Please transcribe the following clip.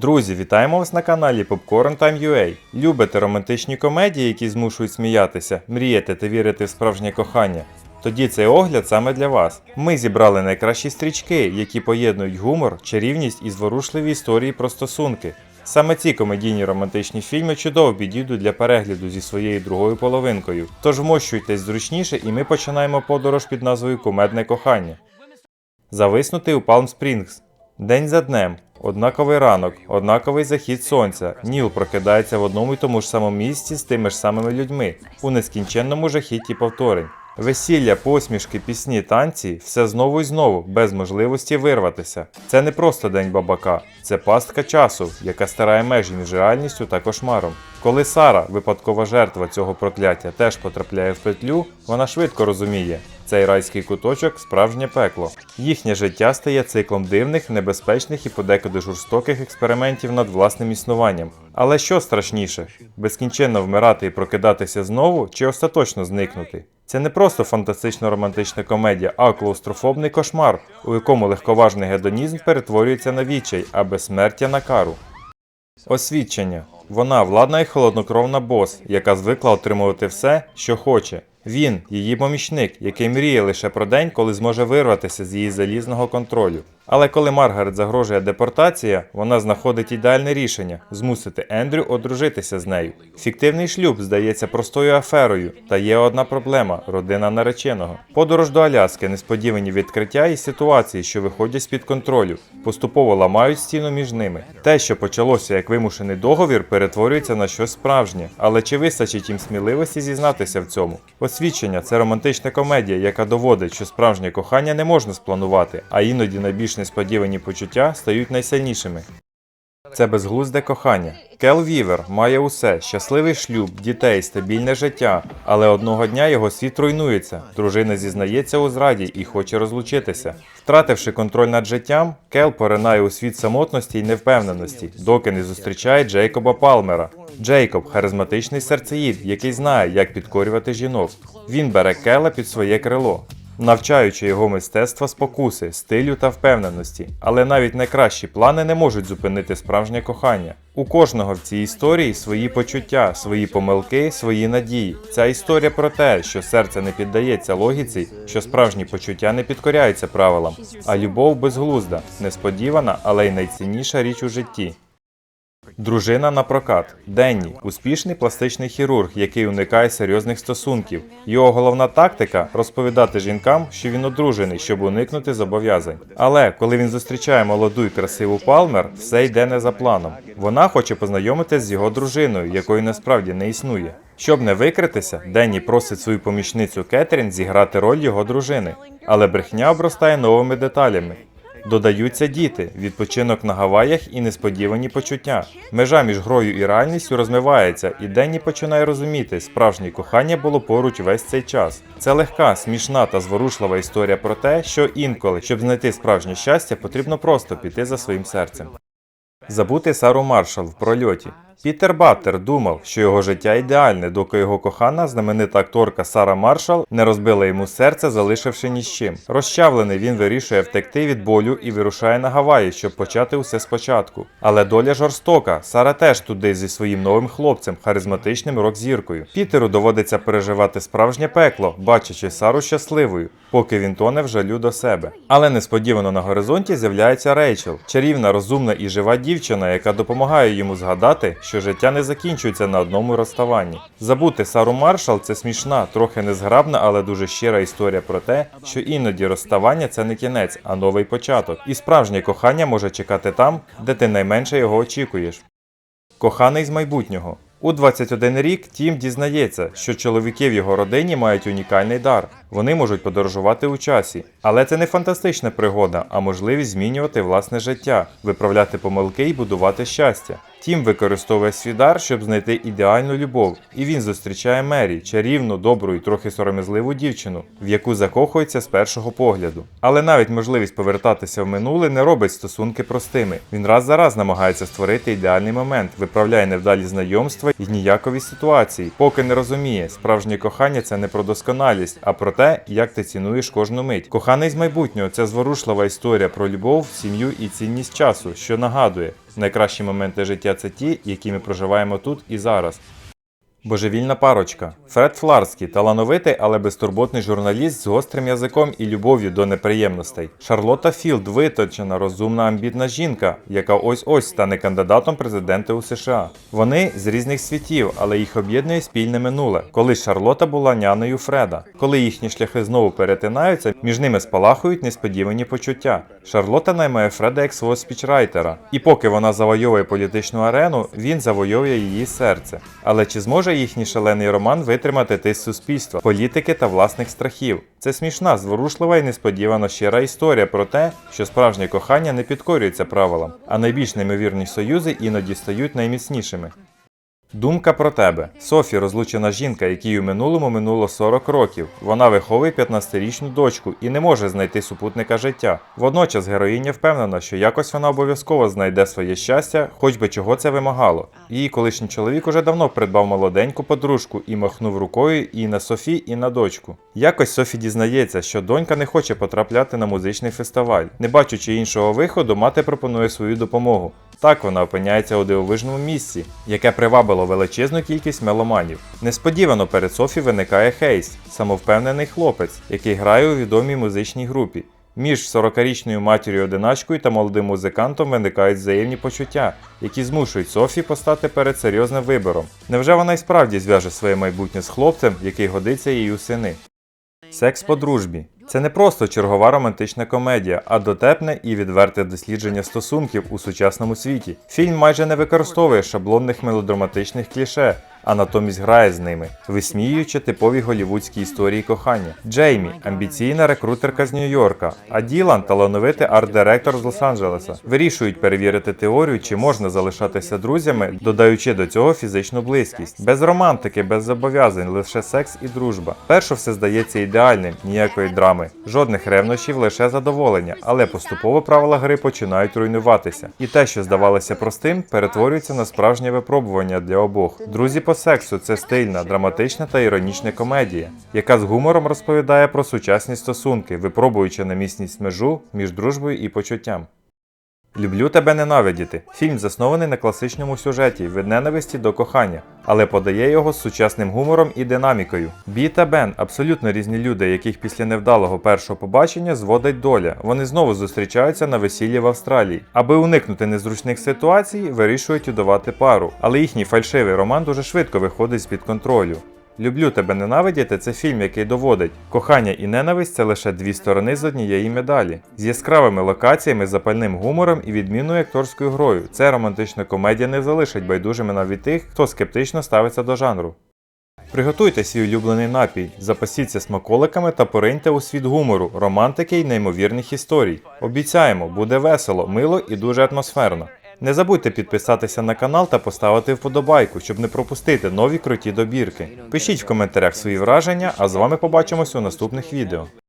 Друзі, вітаємо вас на каналі Popcorn Time. Любите романтичні комедії, які змушують сміятися, мріяти та вірити в справжнє кохання? Тоді цей огляд саме для вас. Ми зібрали найкращі стрічки, які поєднують гумор, чарівність і зворушливі історії про стосунки. Саме ці комедійні романтичні фільми чудово підійдуть для перегляду зі своєю другою половинкою. Тож вмощуйтесь зручніше, і ми починаємо подорож під назвою Кумедне кохання. Зависнутий у Палм Спрінгс. День за днем. Однаковий ранок, однаковий захід сонця. Ніл прокидається в одному й тому ж самому місці з тими ж самими людьми у нескінченному жахітті повторень. Весілля, посмішки, пісні, танці все знову і знову, без можливості вирватися. Це не просто день бабака, це пастка часу, яка стирає межі між реальністю та кошмаром. Коли Сара, випадкова жертва цього прокляття, теж потрапляє в петлю, вона швидко розуміє, цей райський куточок справжнє пекло. Їхнє життя стає циклом дивних, небезпечних і подекуди жорстоких експериментів над власним існуванням. Але що страшніше безкінченно вмирати і прокидатися знову чи остаточно зникнути? Це не просто фантастично романтична комедія, а клаустрофобний кошмар, у якому легковажний гедонізм перетворюється на відчай, а безсмертя на кару. Освідчення. Вона владна і холоднокровна бос, яка звикла отримувати все, що хоче. Він її помічник, який мріє лише про день, коли зможе вирватися з її залізного контролю. Але коли Маргарет загрожує депортація, вона знаходить ідеальне рішення змусити Ендрю одружитися з нею. Фіктивний шлюб здається простою аферою, та є одна проблема родина нареченого. Подорож до Аляски, несподівані відкриття і ситуації, що виходять з-під контролю, поступово ламають стіну між ними. Те, що почалося як вимушений договір, перетворюється на щось справжнє. Але чи вистачить їм сміливості зізнатися в цьому? Освідчення це романтична комедія, яка доводить, що справжнє кохання не можна спланувати, а іноді найбільш несподівані почуття стають найсильнішими. Це безглузде кохання. Кел Вівер має усе: щасливий шлюб, дітей, стабільне життя. Але одного дня його світ руйнується. Дружина зізнається у зраді і хоче розлучитися. Втративши контроль над життям, Кел поринає у світ самотності й невпевненості, доки не зустрічає Джейкоба Палмера. Джейкоб харизматичний серцеїд, який знає, як підкорювати жінок. Він бере Кела під своє крило навчаючи його мистецтва спокуси, стилю та впевненості. Але навіть найкращі плани не можуть зупинити справжнє кохання. У кожного в цій історії свої почуття, свої помилки, свої надії. Ця історія про те, що серце не піддається логіці, що справжні почуття не підкоряються правилам, а любов безглузда, несподівана, але й найцінніша річ у житті. Дружина на прокат. Денні успішний пластичний хірург, який уникає серйозних стосунків. Його головна тактика розповідати жінкам, що він одружений, щоб уникнути зобов'язань. Але коли він зустрічає молоду і красиву Палмер, все йде не за планом. Вона хоче познайомитися з його дружиною, якої насправді не існує. Щоб не викритися, Денні просить свою помічницю Кетрін зіграти роль його дружини, але брехня обростає новими деталями. Додаються діти, відпочинок на Гаваях і несподівані почуття. Межа між грою і реальністю розмивається, і Денні починає розуміти, справжнє кохання було поруч весь цей час. Це легка, смішна та зворушлива історія про те, що інколи, щоб знайти справжнє щастя, потрібно просто піти за своїм серцем. Забути Сару Маршал в прольоті. Пітер Баттер думав, що його життя ідеальне, доки його кохана, знаменита акторка Сара Маршал не розбила йому серце, залишивши ні з чим. Розчавлений він вирішує втекти від болю і вирушає на Гаваї, щоб почати усе спочатку. Але доля жорстока. Сара теж туди зі своїм новим хлопцем, харизматичним рок-зіркою. Пітеру доводиться переживати справжнє пекло, бачачи Сару щасливою, поки він тоне в жалю до себе. Але несподівано на горизонті з'являється Рейчел, чарівна, розумна і жива дівчина, яка допомагає йому згадати, що життя не закінчується на одному розставанні. Забути Сару Маршал це смішна, трохи незграбна, але дуже щира історія про те, що іноді розставання це не кінець, а новий початок. І справжнє кохання може чекати там, де ти найменше його очікуєш. Коханий з майбутнього. У 21 рік Тім дізнається, що чоловіки в його родині мають унікальний дар. Вони можуть подорожувати у часі. Але це не фантастична пригода, а можливість змінювати власне життя, виправляти помилки і будувати щастя. Тім використовує свій дар, щоб знайти ідеальну любов, і він зустрічає Мері, чарівну, добру і трохи сором'язливу дівчину, в яку закохується з першого погляду. Але навіть можливість повертатися в минуле не робить стосунки простими. Він раз за раз намагається створити ідеальний момент, виправляє невдалі знайомства і ніякові ситуації, поки не розуміє, справжнє кохання це не про досконалість, а про те, як ти цінуєш кожну мить. Коханий з майбутнього це зворушлива історія про любов, сім'ю і цінність часу, що нагадує, найкращі моменти життя це ті, які ми проживаємо тут і зараз. Божевільна парочка. Фред Фларський талановитий, але безтурботний журналіст з гострим язиком і любов'ю до неприємностей. Шарлотта Філд виточена, розумна, амбітна жінка, яка ось-ось стане кандидатом президента у США. Вони з різних світів, але їх об'єднує спільне минуле. Колись Шарлота була няною Фреда. Коли їхні шляхи знову перетинаються, між ними спалахують несподівані почуття. Шарлота наймає Фреда як свого спічрайтера. І поки вона завойовує політичну арену, він завойовує її серце. Але чи зможе їхній шалений роман витримати тиск суспільства, політики та власних страхів? Це смішна, зворушлива і несподівано щира історія про те, що справжнє кохання не підкорюється правилам, а найбільш неймовірні союзи іноді стають найміцнішими. Думка про тебе. Софі розлучена жінка, якій у минулому минуло 40 років. Вона виховує 15-річну дочку і не може знайти супутника життя. Водночас героїня впевнена, що якось вона обов'язково знайде своє щастя, хоч би чого це вимагало. Її колишній чоловік уже давно придбав молоденьку подружку і махнув рукою і на Софі, і на дочку. Якось Софі дізнається, що донька не хоче потрапляти на музичний фестиваль. Не бачучи іншого виходу, мати пропонує свою допомогу. Так вона опиняється у дивовижному місці, яке привабило величезну кількість меломанів. Несподівано перед Софі виникає Хейс, самовпевнений хлопець, який грає у відомій музичній групі. Між 40-річною матір'ю одиначкою та молодим музикантом виникають взаємні почуття, які змушують Софі постати перед серйозним вибором. Невже вона й справді зв'яже своє майбутнє з хлопцем, який годиться їй у сини? Секс по дружбі. Це не просто чергова романтична комедія, а дотепне і відверте дослідження стосунків у сучасному світі. Фільм майже не використовує шаблонних мелодраматичних кліше, а натомість грає з ними, висміюючи типові голівудські історії кохання. Джеймі амбіційна рекрутерка з Нью-Йорка, а Ділан талановитий арт-директор з Лос-Анджелеса. Вирішують перевірити теорію, чи можна залишатися друзями, додаючи до цього фізичну близькість. Без романтики, без зобов'язань, лише секс і дружба. Перше все здається ідеальним, ніякої драми, жодних ревнощів, лише задоволення, але поступово правила гри починають руйнуватися. І те, що здавалося простим, перетворюється на справжнє випробування для обох. Друзі сексу це стильна, драматична та іронічна комедія, яка з гумором розповідає про сучасні стосунки, випробуючи на міцність межу між дружбою і почуттям. Люблю тебе ненавидіти. Фільм заснований на класичному сюжеті від ненависті до кохання, але подає його з сучасним гумором і динамікою. Бі та Бен абсолютно різні люди, яких після невдалого першого побачення зводить доля. Вони знову зустрічаються на весіллі в Австралії. Аби уникнути незручних ситуацій, вирішують удавати пару, але їхній фальшивий роман дуже швидко виходить з-під контролю. Люблю тебе ненавидіти це фільм, який доводить, кохання і ненависть це лише дві сторони з однієї медалі. З яскравими локаціями, запальним гумором і відмінною акторською грою. Це романтична комедія не залишить байдужими навіть тих, хто скептично ставиться до жанру. Приготуйте свій улюблений напій, запасіться смаколиками та пориньте у світ гумору, романтики й неймовірних історій. Обіцяємо, буде весело, мило і дуже атмосферно. Не забудьте підписатися на канал та поставити вподобайку, щоб не пропустити нові круті добірки. Пишіть в коментарях свої враження, а з вами побачимось у наступних відео.